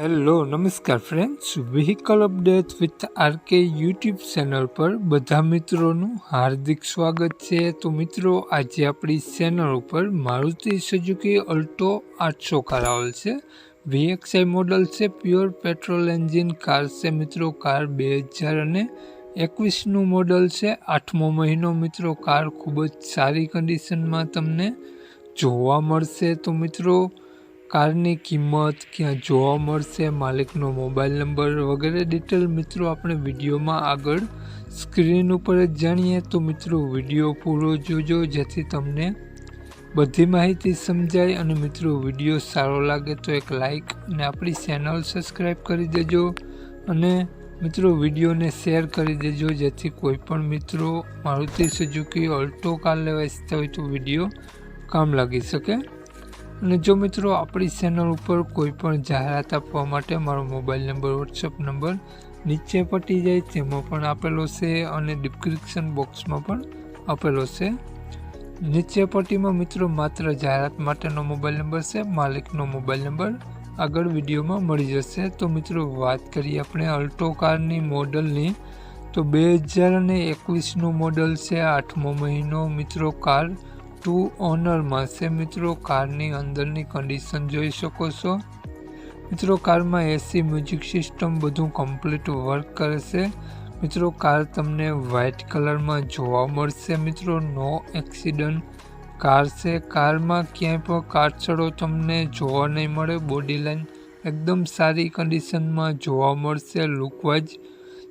Hello નમસ્કાર friends vehicle update with RK YouTube channel પર બધા મિત્રોનું હાર્દિક સ્વાગત છે. તો મિત્રો, આજે આપણી ચેનલ ઉપર મારુતિ સુઝુકી અલ્ટો આઠસો કાર આવેલ છે. વીએક્સઆઈ મોડલ છે પ્યોર પેટ્રોલ એન્જિન કાર છે મિત્રો કાર બે હજાર અને એકવીસનું મોડલ છે. આઠમો મહિનો મિત્રો કાર ખૂબ જ સારી કન્ડિશનમાં તમને જોવા મળશે. તો મિત્રો કારની કિંમત ક્યાં જોવા મળશે, માલિકનો મોબાઈલ નંબર વગેરે ડિટેલ મિત્રો આપણે વિડીયોમાં આગળ સ્ક્રીન ઉપર જ જાણીએ. તો મિત્રો, વીડિયો પૂરો જોજો, જેથી તમને બધી માહિતી સમજાય અને મિત્રો, વીડિયો સારો લાગે તો એક લાઈક અને આપણી ચેનલ સબસ્ક્રાઈબ કરી દેજો. અને મિત્રો, વિડીયોને શેર કરી દેજો, જેથી કોઈ પણ મિત્રો મારુતિ સુઝુકી ઓલ્ટો કાર લેવા ઈચ્છતા હોય તો વીડિયો કામ લાગી શકે. અને જો મિત્રો આપણી ચેનલ ઉપર કોઈ પણ જાહેરાત આપવા માટે મારો મોબાઈલ નંબર વોટ્સઅપ નંબર નીચે પટી જાય, તેમાં પણ આપેલો છે અને ડિસ્ક્રિપ્શન બોક્સમાં પણ આપેલો છે. નીચે પટ્ટીમાં મિત્રો માત્ર જાહેરાત માટેનો મોબાઈલ નંબર છે, માલિકનો મોબાઈલ નંબર આગળ વિડીયોમાં મળી જશે. તો મિત્રો વાત કરીએ આપણે અલ્ટો કારની મોડલની. તો બે હજાર અને એકવીસનું મોડલ છે, આઠમો મહિનો મિત્રો કાર ટુ ઓનરમાં છે મિત્રો કારની અંદરની કન્ડિશન જોઈ શકો છો? મિત્રો કારમાં એસી મ્યુઝિક સિસ્ટમ બધું કમ્પ્લીટ વર્ક કરે છે. મિત્રો કાર તમને વ્હાઇટ કલરમાં જોવા મળશે મિત્રો. નો એક્સિડન્ટ કાર છે. કારમાં ક્યાંય પણ કાટછડો તમને જોવા નહીં મળે. બોડી લાઈન એકદમ સારી કન્ડિશનમાં જોવા મળશે. લુકવાઇઝ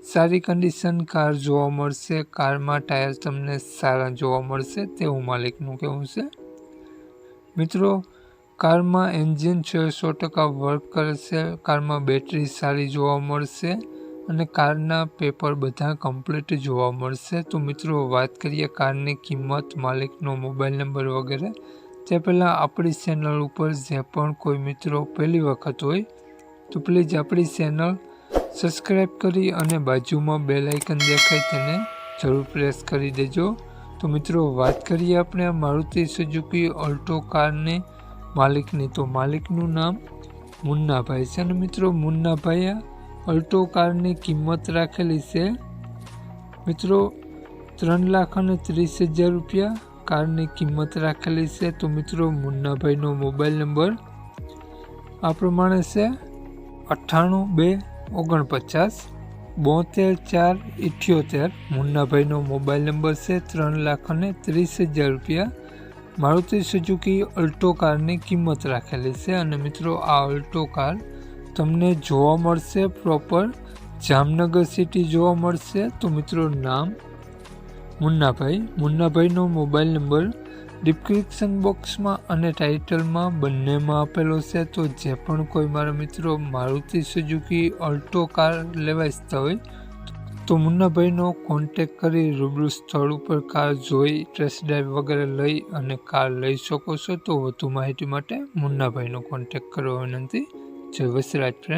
સારી કન્ડિશન કાર જોવા મળશે કારમાં ટાયર તમને સારા જોવા મળશે, તેવું માલિકનું કહેવું છે. મિત્રો કારમાં એન્જિન છે, સો ટકા વર્ક કરે છે કારમાં બેટરી સારી જોવા મળશે અને કારના પેપર બધા કમ્પ્લીટ જોવા મળશે. તો મિત્રો, વાત કરીએ કારની કિંમત, માલિકનો મોબાઈલ નંબર વગેરે. તે પહેલાં આપણી ચેનલ ઉપર જે પણ કોઈ મિત્રો પહેલી વખત હોય, તો પ્લીઝ આપણી ચેનલ સબસ્ક્રાઈબ કરી અને બાજુમાં બે લાઇકન દેખાય તેને જરૂર પ્રેસ કરી દેજો. તો મિત્રો, વાત કરીએ આપણે આ મારુતિ સુઝુકી ઓલ્ટો કારની માલિકની. તો માલિકનું નામ મુન્નાભાઈ છે અને મિત્રો, મુન્નાભાઈએ અલ્ટો કારની કિંમત રાખેલી છે. મિત્રો, ત્રણ લાખ અને ત્રીસ હજાર રૂપિયા કારની કિંમત રાખેલી છે. તો મિત્રો, મુન્નાભાઈનો મોબાઈલ નંબર આ પ્રમાણે છે અઠ્ઠાણું બે ઓગણપચાસ, બોતેર ચાર ઇઠ્યોતેર, મુન્નાભાઈનો મોબાઈલ નંબર છે ત્રણ લાખ અને ત્રીસ હજાર રૂપિયા. મારુતિ સુઝુકી અલ્ટો કારની કિંમત રાખેલી છે અને મિત્રો આ અલ્ટો કાર તમને જોવા મળશે પ્રોપર જામનગર સિટી જોવા મળશે. તો મિત્રો નામ મુન્નાભાઈ. મુન્નાભાઈનો મોબાઈલ નંબર ડિસ્ક્રિપ્શન બોક્સમાં અને ટાઇટલમાં બંનેમાં આપેલો છે, તો જે પણ કોઈ મારા મિત્રો મારુતિ સુઝુકી અલ્ટો કાર લેવા ઈચ્છતા હોય, તો મુન્નાભાઈનો કોન્ટેક કરી રૂબરૂ સ્થળ ઉપર કાર જોઈ ટેસ્ટ ડ્રાઈવ વગેરે લઈ અને કાર લઈ શકો છો. તો વધુ માહિતી માટે મુન્નાભાઈનો કોન્ટેક કરવા વિનંતી. જય વસરાજ ફ્રેન્ડ